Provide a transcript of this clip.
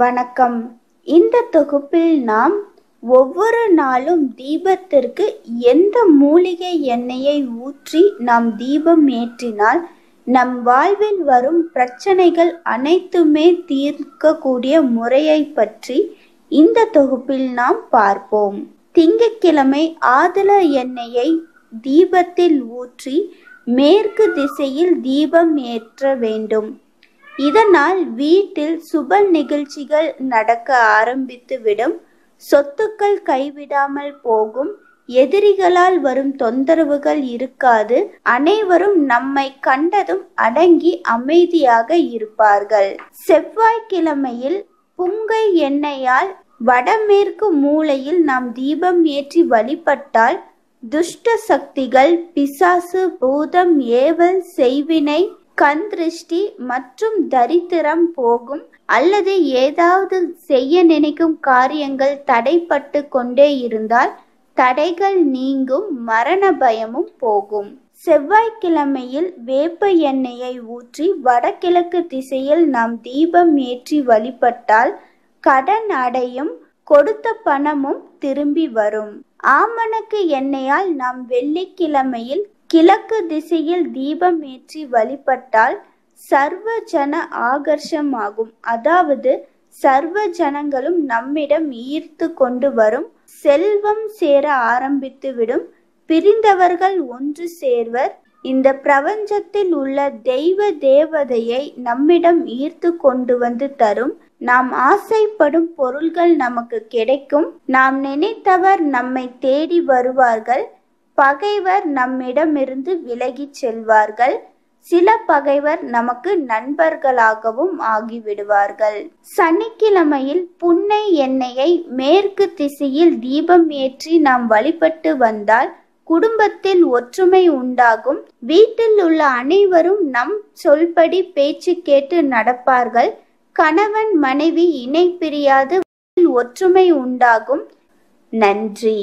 வணக்கம். இந்த தொகுப்பில் நாம் ஒவ்வொரு நாளும் தீபத்திற்கு எந்த மூலிகை எண்ணெயை ஊற்றி நாம் தீபம் ஏற்றினால் நம் வாழ்வில் வரும் பிரச்சனைகள் அனைத்துமே தீர்க்கக்கூடிய முறையை பற்றி இந்த தொகுப்பில் நாம் பார்ப்போம். திங்கட்கிழமை ஆதல எண்ணெயை தீபத்தில் ஊற்றி மேற்கு திசையில் தீபம் ஏற்ற வேண்டும். இதனால் வீட்டில் சுப நிகழ்ச்சிகள் நடக்க ஆரம்பித்துவிடும். சொத்துக்கள் கைவிடாமல் போகும். எதிரிகளால் வரும் தொந்தரவுகள் இருக்காது. அனைவரும் நம்மை கண்டதும் அடங்கி அமைதியாக இருப்பார்கள். செவ்வாய்க்கிழமையில் புங்கை எண்ணெயால் வடமேற்கு மூலையில் நாம் தீபம் ஏற்றி வழிபட்டால் துஷ்ட சக்திகள் பிசாசு பூதம் ஏவல் செய்வினை கண் திருஷ்டி மற்றும் தரித்திரம் போகும். அல்லது ஏதாவது செய்ய நினைக்கும் காரியங்கள் தடைப்பட்டு கொண்டே இருந்தால் தடைகள் நீங்கும் மரண பயமும் போகும். செவ்வாய்க்கிழமையில் வேப்ப எண்ணெயை ஊற்றி வடகிழக்கு திசையில் நாம் தீபம் ஏற்றி வழிபட்டால் கடன் அடையும் கொடுத்த பணமும் திரும்பி வரும். ஆமணக்கு எண்ணெயால் நாம் வெள்ளிக்கிழமையில் கிழக்கு திசையில் தீபம் ஏற்றி வழிபட்டால் சர்வ ஜன ஆகர்ஷமாகும். அதாவது சர்வ ஜனங்களும் நம்மிடம் ஈர்த்து கொண்டு வரும். செல்வம் சேர ஆரம்பித்துவிடும். பிரிந்தவர்கள் ஒன்று சேர்வர். இந்த பிரபஞ்சத்தில் உள்ள தெய்வ தேவதையை நம்மிடம் ஈர்த்து கொண்டு வந்து தரும். நாம் ஆசைப்படும் பொருள்கள் நமக்கு கிடைக்கும். நாம் நினைத்தவர் நம்மை தேடி வருவார்கள். பகைவர் நம்மிடமிருந்து விலகிச் செல்வார்கள். சில பகைவர் நமக்கு நண்பர்களாகவும் ஆகிவிடுவார்கள். சனிக்கிழமையில் புன்னை எண்ணெயை மேற்கு திசையில் தீபம் ஏற்றி நாம் வழிபட்டு வந்தால் குடும்பத்தில் ஒற்றுமை உண்டாகும். வீட்டில் உள்ள அனைவரும் நம் சொல்படி பேச்சு கேட்டு நடப்பார்கள். கணவன் மனைவி இணை பிரியாது ஒற்றுமை உண்டாகும். நன்றி.